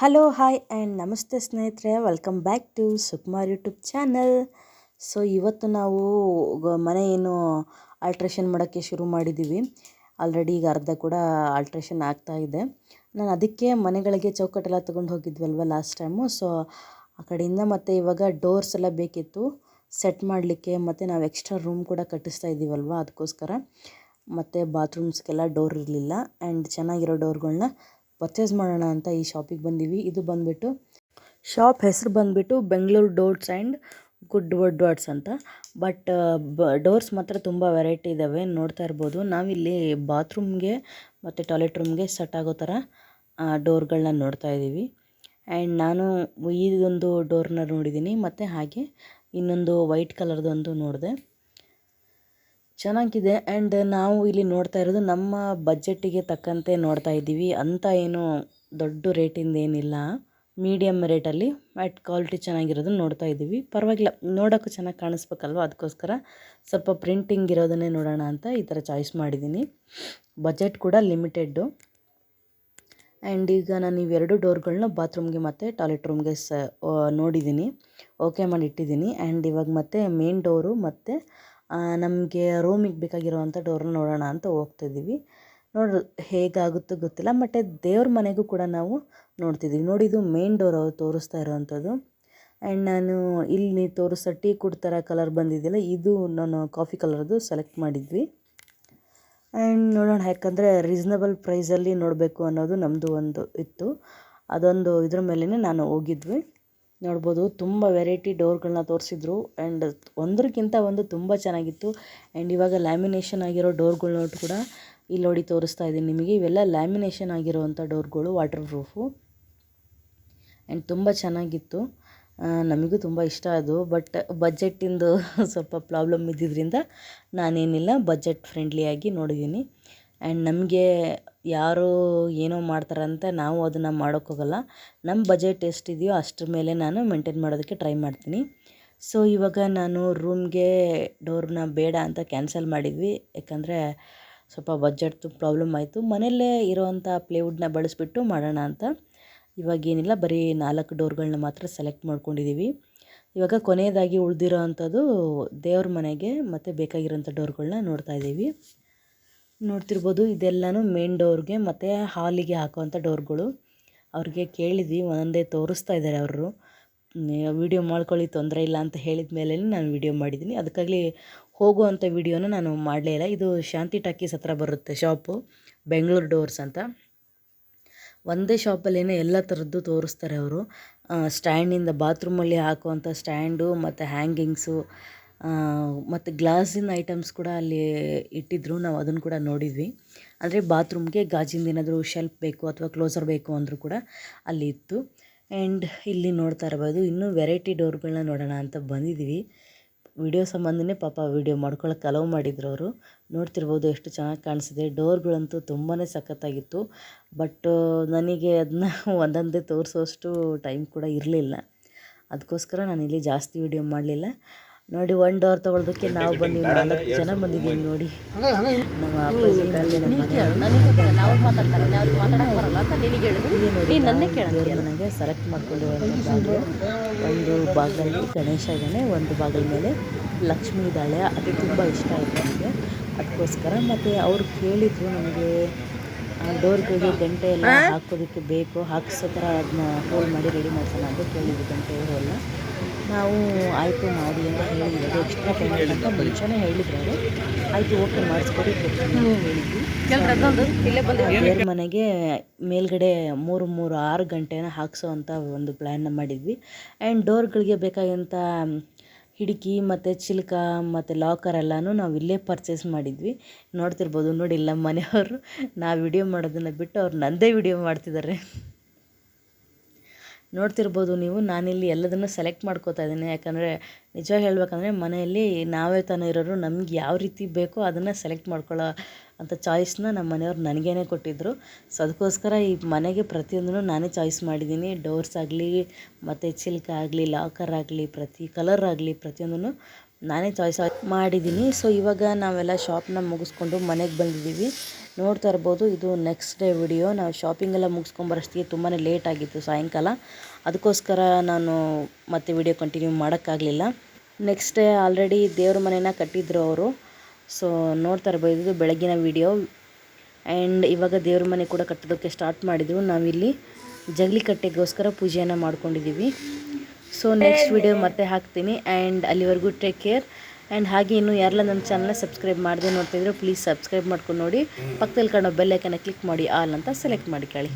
Hello hi and ನಮಸ್ತೆ ಸ್ನೇಹಿತರೆ. Welcome back to Sukumar YouTube channel so ಇವತ್ತು ನಾವು ಮನೆ ಏನು ಆಲ್ಟ್ರೇಷನ್ ಮಾಡೋಕ್ಕೆ ಶುರು ಮಾಡಿದ್ದೀವಿ ಆಲ್ರೆಡಿ ಈಗ ಅರ್ಧ ಕೂಡ ಆಲ್ಟ್ರೇಷನ್ ಆಗ್ತಾ ಇದೆ. ನಾನು ಅದಕ್ಕೆ ಮನೆಗಳಿಗೆ ಚೌಕಟ್ಟೆಲ್ಲ ತೊಗೊಂಡು ಹೋಗಿದ್ವಲ್ವ ಲಾಸ್ಟ್ ಟೈಮು ಸೊ ಆ ಕಡೆಯಿಂದ ಮತ್ತು ಇವಾಗ ಡೋರ್ಸ್ ಎಲ್ಲ ಬೇಕಿತ್ತು. ಸೆಟ್ ಮಾಡಲಿಕ್ಕೆ ಮತ್ತು ನಾವು ಎಕ್ಸ್ಟ್ರಾ ರೂಮ್ ಕೂಡ ಕಟ್ಟಿಸ್ತಾ ಇದ್ದೀವಲ್ವ ಅದಕ್ಕೋಸ್ಕರ. ಮತ್ತು ಬಾತ್ರೂಮ್ಸ್ಗೆಲ್ಲ ಡೋರ್ ಇರಲಿಲ್ಲ. ಆ್ಯಂಡ್ ಚೆನ್ನಾಗಿರೋ ಡೋರ್ಗಳನ್ನ ಪರ್ಚೇಸ್ ಮಾಡೋಣ ಅಂತ ಈ ಶಾಪಿಗೆ ಬಂದೀವಿ. ಇದು ಬಂದುಬಿಟ್ಟು ಶಾಪ್ ಹೆಸರು ಬಂದುಬಿಟ್ಟು Bengaluru doors and good wood doors ಅಂತ ಬಟ್ ಬ ಡೋರ್ಸ್ ಮಾತ್ರ ತುಂಬ ವೆರೈಟಿ ಇದ್ದಾವೆ ನೋಡ್ತಾ ಇರ್ಬೋದು. ನಾವಿಲ್ಲಿ ಬಾತ್ರೂಮ್ಗೆ ಮತ್ತು ಟಾಯ್ಲೆಟ್ ರೂಮ್ಗೆ ಸೆಟ್ ಆಗೋ ಥರ ಡೋರ್ಗಳನ್ನ ನೋಡ್ತಾ ಇದ್ದೀವಿ. ಆ್ಯಂಡ್ ನಾನು ಇದೊಂದು ಡೋರ್ನ ನೋಡಿದ್ದೀನಿ. ಮತ್ತು ಹಾಗೆ ಇನ್ನೊಂದು ವೈಟ್ ಕಲರ್ದೊಂದು ನೋಡಿದೆ. ಚೆನ್ನಾಗಿದೆ. ಆ್ಯಂಡ್ ನಾವು ಇಲ್ಲಿ ನೋಡ್ತಾ ಇರೋದು ನಮ್ಮ ಬಜೆಟ್ಟಿಗೆ ತಕ್ಕಂತೆ ನೋಡ್ತಾ ಇದ್ದೀವಿ. ಅಂತ ಏನು ದೊಡ್ಡ ರೇಟಿಂದ ಏನಿಲ್ಲ. ಮೀಡಿಯಮ್ ರೇಟಲ್ಲಿ ಬಟ್ ಕ್ವಾಲಿಟಿ ಚೆನ್ನಾಗಿರೋದನ್ನ ನೋಡ್ತಾ ಇದ್ದೀವಿ. ಪರವಾಗಿಲ್ಲ, ನೋಡೋಕ್ಕೂ ಚೆನ್ನಾಗಿ ಕಾಣಿಸ್ಬೇಕಲ್ವ? ಅದಕ್ಕೋಸ್ಕರ ಸ್ವಲ್ಪ ಪ್ರಿಂಟಿಂಗ್ ಇರೋದನ್ನೇ ನೋಡೋಣ ಅಂತ ಈ ಥರ ಚಾಯ್ಸ್ ಮಾಡಿದ್ದೀನಿ. ಬಜೆಟ್ ಕೂಡ ಲಿಮಿಟೆಡ್ಡು. ಆ್ಯಂಡ್ ಈಗ ನಾನು ಇವೆರಡು ಡೋರ್ಗಳನ್ನ ಬಾತ್ರೂಮ್ಗೆ ಮತ್ತು ಟಾಯ್ಲೆಟ್ ರೂಮ್ಗೆ ಸ ನೋಡಿದ್ದೀನಿ. ಓಕೆ ಮಾಡಿ ಇಟ್ಟಿದ್ದೀನಿ. ಆ್ಯಂಡ್ ಇವಾಗ ಮತ್ತೆ ಮೇನ್ ಡೋರು ಮತ್ತು ನಮಗೆ ರೂಮಿಗೆ ಬೇಕಾಗಿರುವಂಥ ಡೋರ್ನ ನೋಡೋಣ ಅಂತ ಹೋಗ್ತಿದ್ದೀವಿ. ನೋಡ್ರಿ, ಹೇಗಾಗುತ್ತೋ ಗೊತ್ತಿಲ್ಲ ಮತ್ತು ದೇವ್ರ ಮನೆಗೂ ಕೂಡ ನಾವು ನೋಡ್ತಿದ್ದೀವಿ. ನೋಡಿ, ಇದು ಮೇನ್ ಡೋರ್ ಅವ್ರು ತೋರಿಸ್ತಾ ಇರೋವಂಥದ್ದು. ಆ್ಯಂಡ್ ನಾನು ಇಲ್ಲಿ ತೋರಿಸೋ ಟೀ ಥರ ಕಲರ್ ಬಂದಿದೆಯಲ್ಲ, ಇದು ನಾನು ಕಾಫಿ ಕಲರ್ದು ಸೆಲೆಕ್ಟ್ ಮಾಡಿದ್ವಿ. ಆ್ಯಂಡ್ ನೋಡೋಣ, ಯಾಕಂದರೆ ರೀಸ್ನಬಲ್ ಪ್ರೈಸಲ್ಲಿ ನೋಡಬೇಕು ಅನ್ನೋದು ನಮ್ಮದು ಒಂದು ಇತ್ತು. ಅದೊಂದು ಇದ್ರ ಮೇಲೇ ನಾನು ಹೋಗಿದ್ವಿ. ನೋಡ್ಬೋದು. ತುಂಬ ವೆರೈಟಿ ಡೋರ್ಗಳನ್ನ ತೋರಿಸಿದ್ರು. ಆ್ಯಂಡ್ ಒಂದಕ್ಕಿಂತ ಒಂದು ತುಂಬ ಚೆನ್ನಾಗಿತ್ತು. ಆ್ಯಂಡ್ ಇವಾಗ ಲ್ಯಾಮಿನೇಷನ್ ಆಗಿರೋ ಡೋರ್ಗಳು ಕೂಡ ಇಲ್ಲಿ ನೋಡಿ ತೋರಿಸ್ತಾ ಇದ್ದೀನಿ ನಿಮಗೆ. ಇವೆಲ್ಲ ಲ್ಯಾಮಿನೇಷನ್ ಆಗಿರೋವಂಥ ಡೋರ್ಗಳು ವಾಟರ್ ಪ್ರೂಫು ಆ್ಯಂಡ್ ತುಂಬ ಚೆನ್ನಾಗಿತ್ತು. ನಮಗೂ ತುಂಬ ಇಷ್ಟ ಅದು. ಬಟ್ ಬಜೆಟ್ಟಿಂದು ಸ್ವಲ್ಪ ಪ್ರಾಬ್ಲಮ್ ಇದ್ದಿದ್ದರಿಂದ ನಾನೇನಿಲ್ಲ. ಬಜೆಟ್ ಫ್ರೆಂಡ್ಲಿಯಾಗಿ ನೋಡಿದ್ದೀನಿ. ಆ್ಯಂಡ್ ನಮಗೆ ಯಾರು ಏನೋ ಮಾಡ್ತಾರಂತ ನಾವು ಅದನ್ನು ಮಾಡೋಕ್ಕೋಗಲ್ಲ ನಮ್ಮ ಬಜೆಟ್ ಎಷ್ಟಿದೆಯೋ ಅಷ್ಟ್ರ ಮೇಲೆ ನಾನು ಮೇಂಟೈನ್ ಮಾಡೋದಕ್ಕೆ ಟ್ರೈ ಮಾಡ್ತೀನಿ. ಸೊ ಇವಾಗ ನಾನು ರೂಮ್ಗೆ ಡೋರ್ನ ಬೇಡ ಅಂತ ಕ್ಯಾನ್ಸಲ್ ಮಾಡಿದ್ವಿ. ಯಾಕಂದರೆ ಸ್ವಲ್ಪ ಬಜೆಟ್ದು ಪ್ರಾಬ್ಲಮ್ ಆಯಿತು. ಮನೆಯಲ್ಲೇ ಇರೋವಂಥ ಪ್ಲೇವುಡ್ನ ಬಳಸಿಬಿಟ್ಟು ಮಾಡೋಣ ಅಂತ. ಇವಾಗ ಏನಿಲ್ಲ, ಬರೀ ನಾಲ್ಕು ಡೋರ್ಗಳನ್ನ ಮಾತ್ರ ಸೆಲೆಕ್ಟ್ ಮಾಡ್ಕೊಂಡಿದ್ದೀವಿ ಇವಾಗ ಕೊನೆಯದಾಗಿ ಉಳಿದಿರೋ ಅಂಥದ್ದು ದೇವ್ರ ಮನೆಗೆ ಮತ್ತು ಬೇಕಾಗಿರೋಂಥ ಡೋರ್ಗಳನ್ನ ನೋಡ್ತಾ ಇದ್ದೀವಿ ನೋಡ್ತಿರ್ಬೋದು, ಇದೆಲ್ಲನೂ ಮೇನ್ ಡೋರ್ಗೆ ಮತ್ತು ಹಾಲಿಗೆ ಹಾಕುವಂಥ ಡೋರ್ಗಳು ಅವ್ರಿಗೆ ಕೇಳಿದ್ವಿ, ಒಂದೊಂದೇ ತೋರಿಸ್ತಾ ಇದ್ದಾರೆ ಅವರು. ವಿಡಿಯೋ ಮಾಡ್ಕೊಳ್ಳಿ, ತೊಂದರೆ ಇಲ್ಲ ಅಂತ ಹೇಳಿದ ಮೇಲೆ ನಾನು ವಿಡಿಯೋ ಮಾಡಿದ್ದೀನಿ ಅದಕ್ಕಾಗಲಿ ಹೋಗುವಂಥ ವಿಡಿಯೋನ ನಾನು ಮಾಡಲೇ ಇಲ್ಲ. ಇದು ಶಾಂತಿ ಟಾಕೀಸ್ ಹತ್ರ ಬರುತ್ತೆ ಶಾಪು, ಬೆಂಗಳೂರು ಡೋರ್ಸ್ ಅಂತ. ಒಂದೇ ಶಾಪಲ್ಲೇನೆ ಎಲ್ಲ ಥರದ್ದು ತೋರಿಸ್ತಾರೆ ಅವರು. ಸ್ಟ್ಯಾಂಡಿಂದ ಬಾತ್ರೂಮಲ್ಲಿ ಹಾಕುವಂಥ ಸ್ಟ್ಯಾಂಡು ಮತ್ತು ಹ್ಯಾಂಗಿಂಗ್ಸು ಮತ್ತು ಗ್ಲಾಸಿನ ಐಟಮ್ಸ್ ಕೂಡ ಅಲ್ಲಿ ಇಟ್ಟಿದ್ರು, ನಾವು ಅದನ್ನು ಕೂಡ ನೋಡಿದ್ವಿ. ಅಂದರೆ ಬಾತ್ರೂಮ್ಗೆ ಗಾಜಿಂದ ಏನಾದರೂ ಶೆಲ್ಫ್ ಬೇಕು ಅಥವಾ ಕ್ಲೋಸರ್ ಬೇಕು ಅಂದರೂ ಕೂಡ ಅಲ್ಲಿ ಇತ್ತು. ಆ್ಯಂಡ್ ಇಲ್ಲಿ ನೋಡ್ತಾ ಇರ್ಬೋದು, ಇನ್ನೂ ವೆರೈಟಿ ಡೋರ್ಗಳನ್ನ ನೋಡೋಣ ಅಂತ ಬಂದಿದ್ದೀವಿ ವಿಡಿಯೋ ಸಂಬಂಧನೇ ಪಾಪ ವಿಡಿಯೋ ಮಾಡ್ಕೊಳ್ಳೋಕೆ ಅಲೌ ಮಾಡಿದ್ರು ಅವರು. ನೋಡ್ತಿರ್ಬೋದು ಎಷ್ಟು ಚೆನ್ನಾಗಿ ಕಾಣಿಸಿದೆ. ಡೋರ್ಗಳಂತೂ ತುಂಬಾ ಸಖತ್ತಾಗಿತ್ತು. ಬಟ್ ನನಗೆ ಅದನ್ನ ಒಂದೊಂದೇ ತೋರಿಸೋಷ್ಟು ಟೈಮ್ ಕೂಡ ಇರಲಿಲ್ಲ. ಅದಕ್ಕೋಸ್ಕರ ನಾನು ಇಲ್ಲಿ ಜಾಸ್ತಿ ವಿಡಿಯೋ ಮಾಡಲಿಲ್ಲ. ನೋಡಿ ಒಂದು ಡೋರ್ ತಗೊಳ್ಳೋದಕ್ಕೆ ನಾವು ಬಂದ್ವಿ. ನಾಲ್ಕು ಜನ ಬಂದಿದ್ದೀವಿ ನೋಡಿ. ನಮ್ಮ ಅಪ್ಪಾಜಿ ದೇವ್ರ ಮನೆಗೆ ಸೆಲೆಕ್ಟ್ ಮಾಡಿಕೊಂಡು ಒಂದು ಭಾಗದಲ್ಲಿ ಗಣೇಶ ಇದ್ದಾನೆ ಒಂದು ಬಾಗಿಲ ಮೇಲೆ ಲಕ್ಷ್ಮಿ ಇದ್ದಾಳೆ. ಅದು ತುಂಬ ಇಷ್ಟ ಆಯಿತು ನನಗೆ. ಅದಕ್ಕೋಸ್ಕರ ಮತ್ತು ಅವರು ಕೇಳಿದರು ನನಗೆ ಡೋರ್ಗಳಿಗೆ ಗಂಟೆ ಎಲ್ಲ ಹಾಕೋದಕ್ಕೆ ಬೇಕು ಹಾಕಿಸೋ ಥರ ಅದನ್ನ ಹೋಲ್ ಮಾಡಿ ರೆಡಿ ಮಾಡ್ಸೋಣ ಅಂತ ಕೇಳಿದ್ರು ಗಂಟೆ ಹೋಲ್ನ ನಾವು ಆಯಿತು ಮಾಡಿ ಅಂತ ಹೇಳಿದ್ರು ಅದು ಎಕ್ಸ್ಟ್ರಾ ಪೇಮೆಂಟ್ ಅಂತ ಮುಂಚೆನೇ ಹೇಳಿದ್ರು ಅವರು. ಆಯಿತು ಓಕೆ ಮಾಡಿಸ್ಕೊಡಿ ನಾವು ಅಂತ ಹೇಳಿದ್ವಿ ಮನೆಗೆ ಮೇಲ್ಗಡೆ ಮೂರು ಮೂರು ಆರು ಗಂಟೆನ ಹಾಕ್ಸೋ ಅಂತ ಒಂದು ಪ್ಲ್ಯಾನ್ನ ಮಾಡಿದ್ವಿ. ಆ್ಯಂಡ್ ಡೋರ್ಗಳಿಗೆ ಬೇಕಾಗಿಂಥ ಹಿಡಿಕಿ ಮತ್ತು ಚಿಲ್ಕ ಮತ್ತು ಲಾಕರ್ ಎಲ್ಲನೂ ನಾವು ಇಲ್ಲೇ ಪರ್ಚೇಸ್ ಮಾಡಿದ್ವಿ. ನೋಡ್ತಿರ್ಬೋದು ನೋಡಿ ಇಲ್ಲ ಮನೆಯವರು ನಾವು ವಿಡಿಯೋ ಮಾಡೋದನ್ನು ಬಿಟ್ಟು ಅವ್ರು ನನ್ನದೇ ವಿಡಿಯೋ ಮಾಡ್ತಿದ್ದಾರೆ ನೋಡ್ತಿರ್ಬೋದು ನೀವು. ನಾನಿಲ್ಲಿ ಎಲ್ಲದನ್ನು ಸೆಲೆಕ್ಟ್ ಮಾಡ್ಕೋತಾ ಇದ್ದೀನಿ. ಯಾಕಂದರೆ ನಿಜ ಹೇಳಬೇಕಂದ್ರೆ ಮನೆಯಲ್ಲಿ ನಾವೇ ತಾನೇ ಇರೋರು. ನಮ್ಗೆ ಯಾವ ರೀತಿ ಬೇಕೋ ಅದನ್ನು ಸೆಲೆಕ್ಟ್ ಮಾಡ್ಕೊಳ್ಳೋ ಅಂಥ ಚಾಯ್ಸ್ನ ನಮ್ಮ ಮನೆಯವ್ರು ನನಗೇನೆ ಕೊಟ್ಟಿದ್ದರು ಸೊ ಅದಕ್ಕೋಸ್ಕರ ಈ ಮನೆಗೆ ಪ್ರತಿಯೊಂದನ್ನು ನಾನೇ ಚಾಯ್ಸ್ ಮಾಡಿದ್ದೀನಿ. ಡೋರ್ಸ್ ಆಗಲಿ, ಮತ್ತು ಚಿಲ್ಕ ಆಗಲಿ ಲಾಕರ್ ಆಗಲಿ, ಪ್ರತಿ ಕಲರ್ ಆಗಲಿ ಪ್ರತಿಯೊಂದನ್ನು ನಾನೇ ಚಾಯ್ಸ್ ಮಾಡಿದ್ದೀನಿ. ಸೊ ಇವಾಗ ನಾವೆಲ್ಲ ಶಾಪ್ನ ಮುಗಿಸ್ಕೊಂಡು ಮನೆಗೆ ಬಂದಿದ್ದೀವಿ. ನೋಡ್ತಾ ಇರ್ಬೋದು ಇದು ನೆಕ್ಸ್ಟ್ ಡೇ ವಿಡಿಯೋ ನಾವು ಶಾಪಿಂಗ್ ಎಲ್ಲ ಮುಗಿಸ್ಕೊಂಬರೋಷ್ಟಿಗೆ ತುಂಬಾ ಲೇಟ್ ಆಗಿತ್ತು ಸಾಯಂಕಾಲ. ಅದಕ್ಕೋಸ್ಕರ ನಾನು ಮತ್ತೆ ವಿಡಿಯೋ ಕಂಟಿನ್ಯೂ ಮಾಡೋಕ್ಕಾಗಲಿಲ್ಲ. ನೆಕ್ಸ್ಟ್ ಡೇ ಆಲ್ರೆಡಿ ದೇವ್ರ ಮನೆನ ಕಟ್ಟಿದ್ರು ಅವರು. ಸೊ ನೋಡ್ತಾ ಇರ್ಬೋದು ಇದು ಬೆಳಗಿನ ವಿಡಿಯೋ ಆ್ಯಂಡ್ ಇವಾಗ ದೇವ್ರ ಮನೆ ಕೂಡ ಕಟ್ಟೋದಕ್ಕೆ ಸ್ಟಾರ್ಟ್ ಮಾಡಿದರು. ನಾವಿಲ್ಲಿ ಜಗಲಿ ಕಟ್ಟೆಗೋಸ್ಕರ ಪೂಜೆಯನ್ನು ಮಾಡ್ಕೊಂಡಿದ್ದೀವಿ ಸೊ ನೆಕ್ಸ್ಟ್ ವಿಡಿಯೋ ಮತ್ತೆ ಹಾಕ್ತೀನಿ. ಆ್ಯಂಡ್ ಅಲ್ಲಿವರೆಗೂ ಟೇಕ್ ಕೇರ್ ಆ್ಯಂಡ್ ಹಾಗೆ ಇನ್ನು ಯಾರೆಲ್ಲ ನನ್ನ ಚಾನಲ್ನ ಸಬ್ಸ್ಕ್ರೈಬ್ ಮಾಡದೆ ನೋಡ್ತಿದ್ರು ಪ್ಲೀಸ್ ಸಬ್ಸ್ಕ್ರೈಬ್ ಮಾಡ್ಕೊಂಡು ನೋಡಿ. ಪಕ್ಕದಲ್ಲಿ ಕಾಣೋ ಬೆಲ್ ಐಕನ್ನ ಕ್ಲಿಕ್ ಮಾಡಿ ಆಲ್ ಅಂತ ಸೆಲೆಕ್ಟ್ ಮಾಡಿ ಕೇಳಿ.